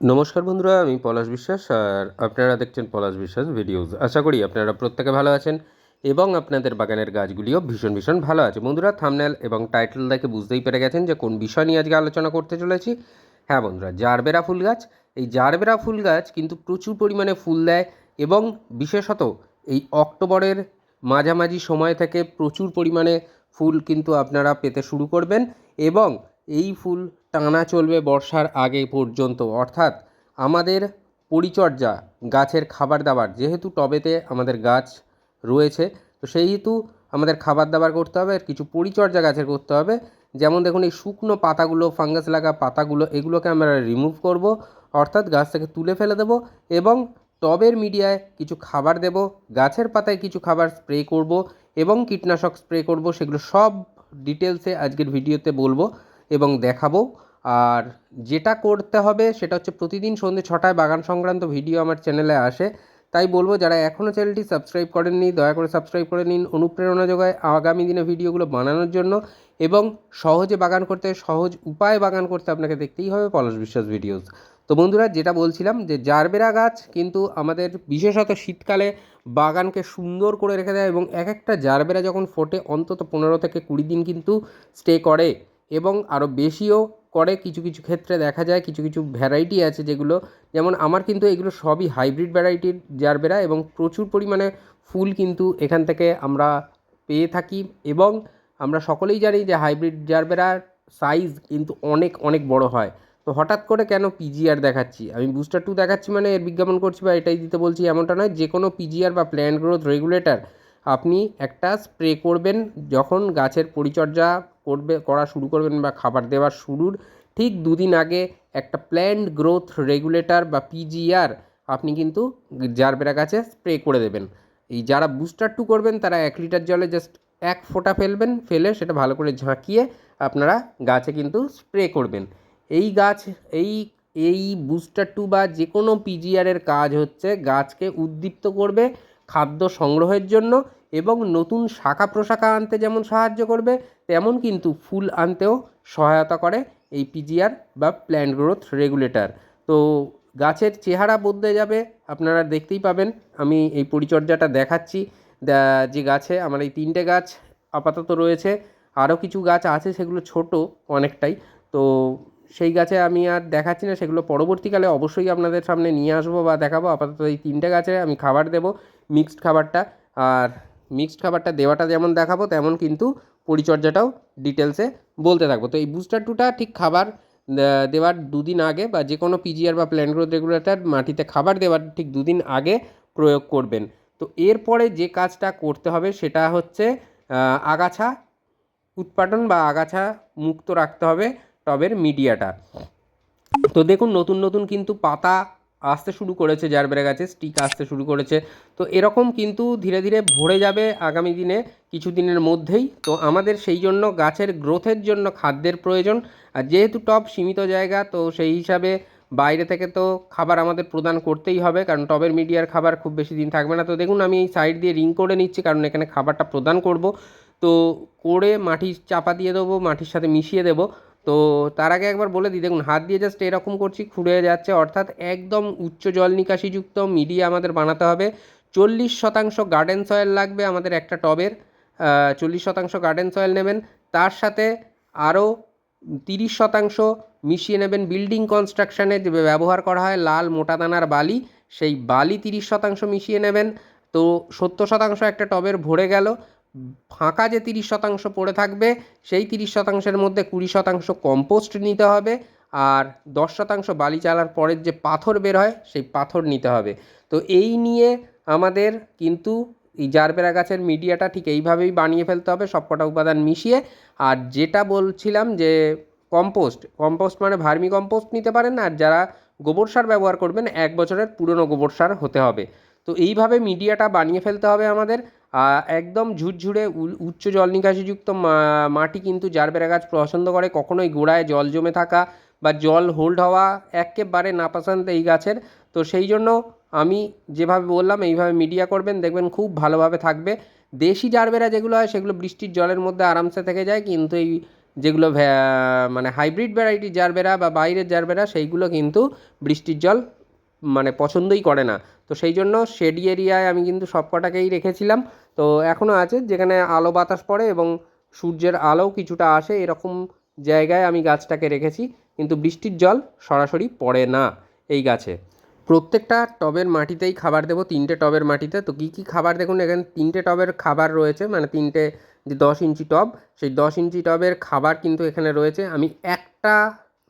নমস্কার বন্ধুরা, আমি পলাশ বিশ্বাস আর আপনারা দেখছেন পলাশ বিশ্বাস ভিডিওস। আশা করি আপনারা প্রত্যেকে ভালো আছেন এবং আপনাদের বাগানের গাছগুলিও ভীষণ ভীষণ ভালো আছে। বন্ধুরা থামনেল এবং টাইটেল দেখে বুঝতেই পেরে গেছেন যে কোন বিষয় নিয়ে আজকে আলোচনা করতে চলেছি। হ্যাঁ বন্ধুরা, জারবেরা ফুল গাছ। এই জারবেরা ফুল গাছ কিন্তু প্রচুর পরিমাণে ফুল দেয় এবং বিশেষত এই অক্টোবরের মাঝামাঝি সময় থেকে প্রচুর পরিমাণে ফুল কিন্তু আপনারা পেতে শুরু করবেন এবং এই ফুল টানা চলবে বর্ষার আগে পর্যন্ত। অর্থাৎ আমাদের পরিচর্যা, গাছের খাবার দাবার, যেহেতু টবেতে আমাদের গাছ রয়েছে, তো সেহেতু আমাদের খাবার দাবার করতে হবে, আর কিছু পরিচর্যা গাছের করতে হবে। যেমন দেখুন, এই শুকনো পাতাগুলো, ফাঙ্গাস লাগা পাতাগুলো, এগুলোকে আমরা রিমুভ করব, অর্থাৎ গাছ থেকে তুলে ফেলে দেবো এবং টবের মিডিয়ায় কিছু খাবার দেব, গাছের পাতায় কিছু খাবার স্প্রে করব এবং কীটনাশক স্প্রে করব, সেগুলো সব ডিটেলসে আজকের ভিডিওতে বলব। এবং দেখাবো। আর যেটা করতে হবে সেটা হচ্ছে প্রতিদিন সন্ধ্যে ছটায় বাগান সংক্রান্ত ভিডিও আমার চ্যানেলে আসে। তাই বলব, যারা এখনও চ্যানেলটি সাবস্ক্রাইব করেননি, দয়া করে সাবস্ক্রাইব করে নিন। অনুপ্রেরণা যোগায় আগামী দিনে ভিডিওগুলো বানানোর জন্য এবং সহজে বাগান করতে, সহজ উপায় বাগান করতে আপনাকে দেখতেই হবে পলাশ বিশ্বাস ভিডিওস। তো বন্ধুরা, যেটা বলছিলাম যে জারবেরা গাছ কিন্তু আমাদের বিশেষত শীতকালে বাগানকে সুন্দর করে রেখে দেয় এবং এক একটা জারবেরা যখন ফোটে, অন্তত পনেরো থেকে কুড়ি দিন কিন্তু স্টে করে। এবং আরও বেশিও করে কিছু কিছু ক্ষেত্রে দেখা যায় কিছু কিছু ভ্যারাইটি আছে যেগুলো, যেমন আমার কিন্তু এগুলো সবই হাইব্রিড ভ্যারাইটির জারবেরা এবং প্রচুর পরিমাণে ফুল কিন্তু এখান থেকে আমরা পেয়ে থাকি এবং আমরা সকলেই জানি যে হাইব্রিড জারবেরার সাইজ কিন্তু অনেক অনেক বড় হয়। তো হঠাৎ করে কেন পিজিআর দেখাচ্ছি? আমি বুস্টার টু দেখাচ্ছি মানে এর বিজ্ঞাপন করছি বা এটাই দিতে বলছি এমনটা নয় যে কোনো পিজিআর বা প্ল্যান্ট গ্রোথ রেগুলেটর আপনি একটা স্প্রে করবেন, যখন গাছের পরিচর্যা করবে, করা শুরু করবেন বা খাবার দেওয়া শুরুর ঠিক দুদিন আগে একটা প্ল্যান্ট গ্রোথ রেগুলেটর বা পিজিআর আপনি কিন্তু জারবেরা গাছে স্প্রে করে দেবেন। এই যারা বুস্টার টু করবেন, তারা এক লিটার জলে জাস্ট এক ফোঁটা ফেলবেন, ফেলে সেটা ভালো করে ঝাঁকিয়ে আপনারা গাছে কিন্তু স্প্রে করবেন। এই গাছ, এই এই বুস্টার টু বা যে কোনো পিজিআরের কাজ হচ্ছে গাছকে উদ্দীপ্ত করবে খাদ্য সংগ্রহের জন্য এবং নতুন শাখা প্রশাখা আনতে যেমন সাহায্য করবে, তেমন কিন্তু ফুল আনতেও সহায়তা করে এই পিজিআর বা প্ল্যান্ট গ্রোথ রেগুলেটর তো গাছের চেহারা বদলে যাবে, আপনারা দেখতেই পাবেন। আমি এই পরিচর্যাটা দেখাচ্ছি। যে গাছে, আমার এই তিনটে গাছ আপাতত রয়েছে। আরও কিছু গাছ আছে, সেগুলো ছোট অনেকটাই। তো সেই গাছে আমি আর দেখাচ্ছি না, সেগুলো পরবর্তীকালে অবশ্যই আপনাদের সামনে নিয়ে আসব বা দেখাবো। আপাতত এই তিনটে গাছে আমি খাবার দেবো মিক্সড খাবারটা। আর মিক্সড খাবারটা দেওয়াটা যেমন দেখাবো, তেমন কিন্তু পরিচর্যাটাও ডিটেলসে বলতে থাকব। তো এই বুস্টার টুটা ঠিক খাবার দেওয়ার দুদিন আগে বা যে কোনো পিজিআর বা প্ল্যান্ট গ্রোথ রেগুলেটর মাটিতে খাবার দেওয়ার ঠিক দুদিন আগে প্রয়োগ করবেন। তো এরপরে যে কাজটা করতে হবে সেটা হচ্ছে আগাছা উৎপাদন বা আগাছা মুক্ত রাখতে হবে। টবের মিডিয়াটা। তো দেখুন, নতুন নতুন কিন্তু পাতা আসতে শুরু করেছে জারবেরা গাছে, স্টিক আসতে শুরু করেছে। তো এরকম কিন্তু ধীরে ধীরে ভরে যাবে আগামী দিনে কিছু দিনের মধ্যেই। তো আমাদের সেই জন্য গাছের গ্রোথের জন্য খাদ্যের প্রয়োজন। আর যেহেতু টব সীমিত জায়গা, তো সেই হিসাবে বাইরে থেকে তো খাবার আমাদের প্রদান করতেই হবে, কারণ টবের মিডিয়ার খাবার খুব বেশি দিন থাকবে না। তো দেখুন, আমি এই সাইড দিয়ে রিং করে নিচ্ছি, কারণ এখানে খাবারটা প্রদান করব। তো করে মাটি চাপা দিয়ে দেবো, মাটির সাথে মিশিয়ে দেবো। তো তার আগে একবার বলে দিই, দেখুন, হাত দিয়ে জাস্ট এরকম করছি, খুঁড়ে যাচ্ছে, অর্থাৎ একদম উচ্চ জল নিকাশিযুক্ত মিডিয়া আমাদের বানাতে হবে। চল্লিশ শতাংশ গার্ডেন সয়েল লাগবে আমাদের একটা টবের চল্লিশ শতাংশ গার্ডেন সয়েল নেবেন। তার সাথে আরও তিরিশ শতাংশ মিশিয়ে নেবেন বিল্ডিং কনস্ট্রাকশানে ব্যবহার করা হয় লাল মোটা দানার বালি, সেই বালি তিরিশ শতাংশ মিশিয়ে নেবেন। তো সত্তর শতাংশ একটা টবের ভরে গেল। ফাঁকা যে তিরিশ শতাংশ পড়ে থাকবে, সেই তিরিশ শতাংশের মধ্যে কুড়ি শতাংশ কম্পোস্ট নিতে হবে আর দশ শতাংশ বালি চালার পরের যে পাথর বের হয়, সেই পাথর নিতে হবে। তো এই নিয়ে আমাদের কিন্তু এই জারবেরা গাছের মিডিয়াটা ঠিক এইভাবেই বানিয়ে ফেলতে হবে, সবকটা উপাদান মিশিয়ে। আর যেটা বলছিলাম যে কম্পোস্ট কম্পোস্ট মানে ভার্মি কম্পোস্ট নিতে পারেন, আর যারা গোবর সার ব্যবহার করবেন, এক বছরের পুরনো গোবর সার হতে হবে। তো এইভাবে মিডিয়াটা বানিয়ে ফেলতে হবে আমাদের। একদম ঝুরঝুরে উচ্চ জল নিকাশিযুক্ত মাটি কিন্তু জারবেরা গাছ পছন্দ করে, কখনোই গোড়ায় জল জমে থাকা বা জল হোল্ড হওয়া একেবারে নাপছন্দ এই গাছের। তো সেই জন্য আমি যেভাবে বললাম, এইভাবে মিডিয়া করবেন, দেখবেন খুব ভালোভাবে থাকবে। দেশি জারবেরা যেগুলো হয়, সেগুলো বৃষ্টির জলের মধ্যে আরামসে থেকে যায়, কিন্তু এই যেগুলো মানে হাইব্রিড ভ্যারাইটি জারবেরা বা বাইরের জারবেরা সেইগুলো কিন্তু বৃষ্টির জল মানে পছন্দই করে না। তো সেই জন্য শেডি এরিয়ায় আমি কিন্তু সব কটাকেই রেখেছিলাম। তো এখনও আছে, যেখানে আলো বাতাস পড়ে এবং সূর্যের আলোও কিছুটা আসে, এরকম জায়গায় আমি গাছটাকে রেখেছি, কিন্তু বৃষ্টির জল সরাসরি পড়ে না এই গাছে। প্রত্যেকটা টবের মাটিতেই খাবার দেবো, তিনটে টবের মাটিতে। তো কী কী খাবার দেখুন, এখানে তিনটে টবের খাবার রয়েছে মানে তিনটে যে দশ ইঞ্চি টব, সেই দশ ইঞ্চি টবের খাবার কিন্তু এখানে রয়েছে। আমি একটা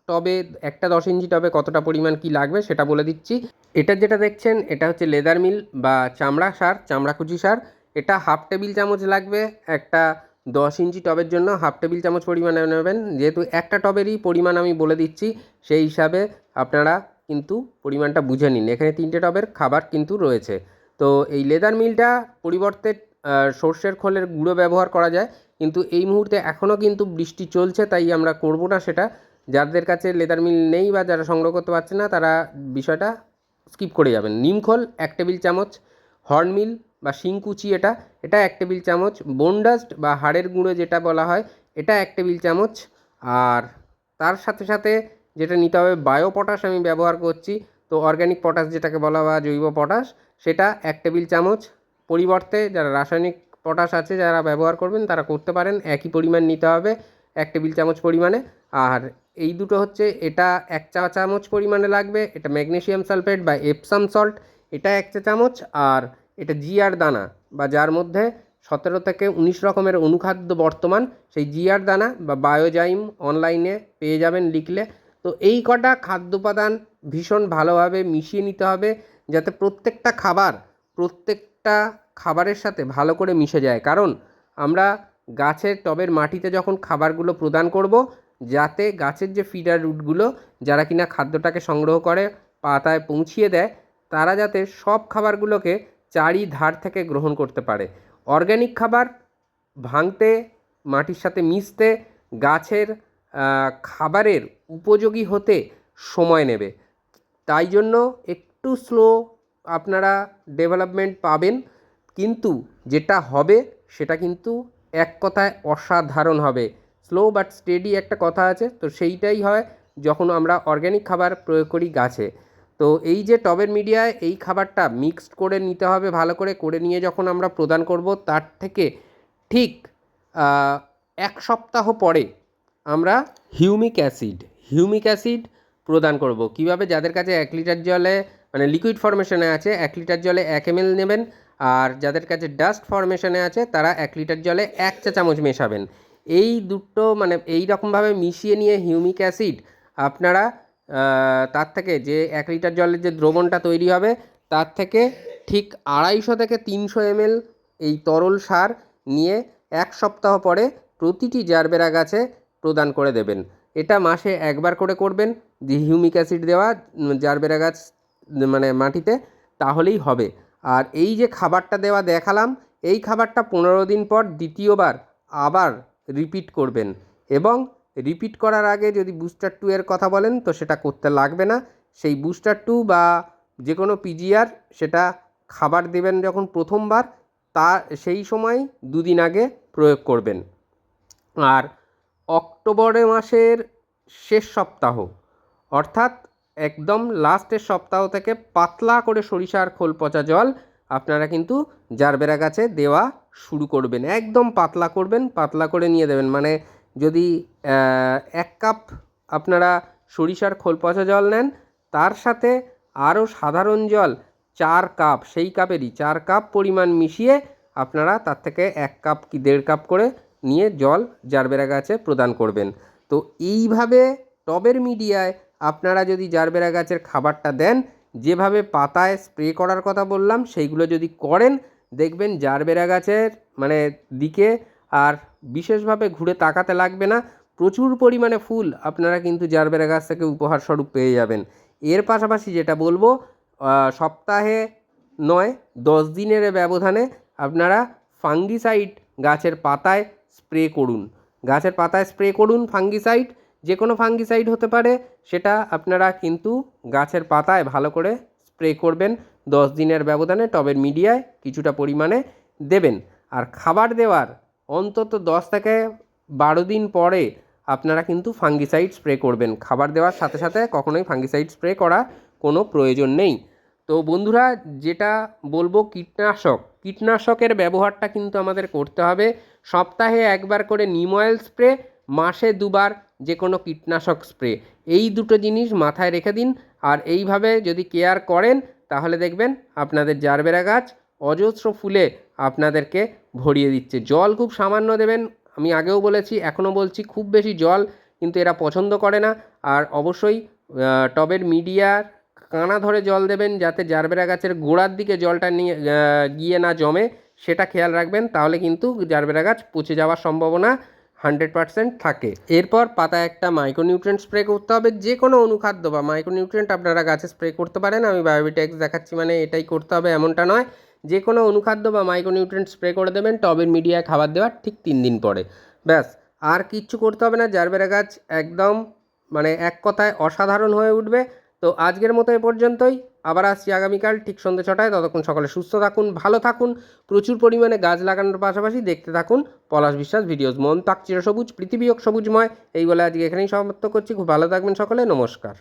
টবে, একটা দশ ইঞ্চি টবে কতটা পরিমাণ কি লাগবে সেটা বলে দিচ্ছি। এটা যেটা দেখছেন, এটা হচ্ছে লেদার মিল বা চামড়া সার, চামড়াকুচি সার। এটা হাফ টেবিল চামচ লাগবে, একটা দশ ইঞ্চি টবের জন্য হাফ টেবিল চামচ পরিমাণে নেবেন। যেহেতু একটা টবেরই পরিমাণ আমি বলে দিচ্ছি, সেই হিসাবে আপনারা কিন্তু পরিমাণটা বুঝে নিন। এখানে তিনটে টবের খাবার কিন্তু রয়েছে। তো এই লেদার মিলটা পরিবর্তে সর্ষের খোলের গুঁড়ো ব্যবহার করা যায়। কিন্তু এই মুহূর্তে এখনও কিন্তু বৃষ্টি চলছে, তাই আমরা করব না সেটা। যাদের কাছে লেদার মিল নেই বা যারা সংগ্রহ করতে পারছে না, তারা বিষয়টা স্কিপ করে যাবেন। নিমখোল এক টেবিল চামচ। হর্নমিল বা শিংকুচি এটা এটা এক টেবিল চামচ। বোনডাস্ট বা হাড়ের গুঁড়ো যেটা বলা হয়, এটা এক টেবিল চামচ। আর তার সাথে সাথে যেটা নিতে হবে বায়ো পটাশ আমি ব্যবহার করছি। তো অর্গ্যানিক পটাশ যেটাকে বলা হয় জৈব পটাশ সেটা এক টেবিল চামচ। পরিবর্তে যারা রাসায়নিক পটাশ আছে, যারা ব্যবহার করবেন, তারা করতে পারেন। একই পরিমাণ নিতে হবে, এক টেবিল চামচ পরিমাণে। আর এই দুটো হচ্ছে, এটা এক চা চামচ পরিমাণে লাগবে। এটা ম্যাগনেশিয়াম সালফেট বা এপসাম সল্ট এটা এক চা চামচ। আর এটা জিআর দানা বা যার মধ্যে সতেরো থেকে উনিশ রকমের অনুখাদ্য বর্তমান, সেই জিআর দানা বা বায়োজাইম অনলাইনে পেয়ে যাবেন লিখলে। তো এই কটা খাদ্য উপাদান ভীষণ ভালোভাবে মিশিয়ে নিতে হবে যাতে প্রত্যেকটা খাবার, প্রত্যেকটা খাবারের সাথে ভালো করে মিশে যায়। কারণ আমরা গাছের টবের মাটিতে যখন খাবারগুলো প্রদান করব, যাতে গাছের যে ফিডার রুটগুলো, যারা কিনা খাদ্যটাকে সংগ্রহ করে, পাতায় পৌঁছিয়ে দেয়, তারা যাতে সব খাবারগুলোকে চারি ধার থেকে গ্রহণ করতে পারে। অর্গ্যানিক খাবার ভাঙতে, মাটির সাথে মিশতে, গাছের খাবারের উপযোগী হতে সময় নেবে। তাই জন্য একটু স্লো আপনারা ডেভেলপমেন্ট পাবেন। কিন্তু যেটা হবে, সেটা কিন্তু এক কথায় অসাধারণ হবে। স্লো বাট স্টেডি একটা কথা আছে, তো সেইটাই হয় যখন আমরা অর্গ্যানিক খাবার প্রয়োগ করি গাছে। তো এই যে টবের মিডিয়ায় এই খাবারটা মিক্সড করে নিতে হবে, ভালো করে করে নিয়ে যখন আমরা প্রদান করব, তার থেকে ঠিক এক সপ্তাহ পরে আমরা হিউমিক অ্যাসিড হিউমিক অ্যাসিড প্রদান করব। কীভাবে? যাদের কাছে এক লিটার জলে মানে লিকুইড ফরমেশনে আছে, এক লিটার জলে এক এম নেবেন, আর যাদের কাছে ডাস্ট ফরমেশনে আছে, তারা এক লিটার জলে এক চা চামচ মেশাবেন। এই দুটো মানে এই রকমভাবে মিশিয়ে নিয়ে হিউমিক অ্যাসিড আপনারা তার থেকে যে এক লিটার জলের যে দ্রবণটা তৈরি হবে, তার থেকে ঠিক আড়াইশো থেকে তিনশো এমএল এই তরল সার নিয়ে এক সপ্তাহ পরে প্রতিটি জারবেরা গাছে প্রদান করে দেবেন। এটা মাসে একবার করে করবেন, যে হিউমিক অ্যাসিড দেওয়া জারবেরা গাছ মানে মাটিতে, তাহলেই হবে। আর এই যে খাবারটা দেওয়া দেখালাম, এই খাবারটা পনেরো দিন পর দ্বিতীয়বার আবার রিপিট করবেন। এবং রিপিট করার আগে যদি বুস্টার টু এর কথা বলেন, তো সেটা করতে লাগবে না। সেই বুস্টার টু বা যে কোনো পিজিআর সেটা খাবার দেবেন যখন প্রথমবার, তা সেই সময় দুদিন আগে প্রয়োগ করবেন। আর অক্টোবরে মাসের শেষ সপ্তাহ, অর্থাৎ একদম লাস্টের সপ্তাহ থেকে পাতলা করে সরিষার খোল পচা জল আপনারা কিন্তু জারবেরা গাছে দেওয়া শুরু করবেন। একদম পাতলা করবেন, পাতলা করে নিয়ে দেবেন। মানে যদি এক কাপ আপনারা সরিষার খোল পচা জল নেন, তার সাথে আরও সাধারণ জল চার কাপ, সেই কাপেরই চার কাপ পরিমাণ মিশিয়ে আপনারা তার থেকে এক কাপ কি দেড় কাপ করে নিয়ে জল জারবেরা গাছে প্রদান করবেন। তো এইভাবে টবের মিডিয়ায় আপনারা যদি জারবেরা গাছের খাবারটা দেন, যেভাবে পাতায় স্প্রে করার কথা বললাম, সেইগুলো যদি করেন, দেখবেন জারবেরা গাছের মানে দিকে আর বিশেষভাবে ঘুরে তাকাতে লাগবে না। প্রচুর পরিমাণে ফুল আপনারা কিন্তু জারবেরা গাছ থেকে উপহার স্বরূপ পেয়ে যাবেন। এর পাশাপাশি যেটা বলব সপ্তাহে নয়, দশ দিনের ব্যবধানে আপনারা ফাঙ্গিসাইড গাছের পাতায় স্প্রে করুন। গাছের পাতায় স্প্রে করুন ফাঙ্গিসাইড যে কোনো ফাঙ্গিসাইড হতে পারে, সেটা আপনারা কিন্তু গাছের পাতায় ভালো করে স্প্রে করবেন। দশ দিনের ব্যবধানে টবের মিডিয়ায় কিছুটা পরিমাণে দেবেন। আর খাবার দেওয়ার অন্তত দশ থেকে বারো দিন পরে আপনারা কিন্তু ফাঙ্গিসাইড স্প্রে করবেন। খাবার দেওয়ার সাথে সাথে কখনোই ফাঙ্গিসাইড স্প্রে করা কোনো প্রয়োজন নেই। তো বন্ধুরা, যেটা বলব কীটনাশক। কীটনাশকের ব্যবহারটা কিন্তু আমাদের করতে হবে। সপ্তাহে একবার করে নিম অয়েল স্প্রে, মাসে দুবার যে কোনো কীটনাশক স্প্রে। এই দুটো জিনিস মাথায় রেখে দিন। আর এইভাবে যদি কেয়ার করেন, তাহলে দেখবেন আপনাদের জারবেরা গাছ অজস্র ফুলে আপনাদেরকে ভরিয়ে দিচ্ছে। জল খুব সামান্য দেবেন, আমি আগেও বলেছি, এখনও বলছি, খুব বেশি জল কিন্তু এরা পছন্দ করে না। আর অবশ্যই টবের মিডিয়ার কানা ধরে জল দেবেন যাতে জারবেরা গাছের গোড়ার দিকে জলটা নিয়ে গিয়ে না জমে, সেটা খেয়াল রাখবেন, তাহলে কিন্তু জারবেরা গাছ পচে যাওয়ার সম্ভাবনা হান্ড্রেড পার্সেন্ট থাকে। এরপর পাতায় একটা মাইক্রোনিউট্রেন্ট স্প্রে করতে হবে যে কোনো অনুখাদ্য বা মাইক্রোনিউট্রেন্ট আপনারা গাছে স্প্রে করতে পারেন, আমি বায়োবিটেক্স দেখাচ্ছি মানে এটাই করতে হবে, এমনটা নয়। যে কোনো অনুখাদ্য বা মাইক্রোনিউট্রেন্ট স্প্রে করে দেবেন, টবের মিডিয়ায় খাবার দেওয়ার ঠিক তিন দিন পরে। ব্যাস, আর কিচ্ছু করতে হবে না জারবেরা গাছ একদম মানে এক কথায় অসাধারণ হয়ে উঠবে। তো আজকের মতো এ পর্যন্তই, আবার আসছি আগামীকাল ঠিক সন্ধ্যে ছটায়। ততক্ষণ সকালে সুস্থ থাকুন, ভালো থাকুন, প্রচুর পরিমাণে গাছ লাগানোর পাশাপাশি দেখতে থাকুন পলাশ বিশ্বাস ভিডিওস। মন তাক চিরসবুজ, পৃথিবী হোক সবুজময়, এই বলে আজকে এখানেই সমাপ্ত করছি। খুব ভালো থাকবেন সকলে, নমস্কার।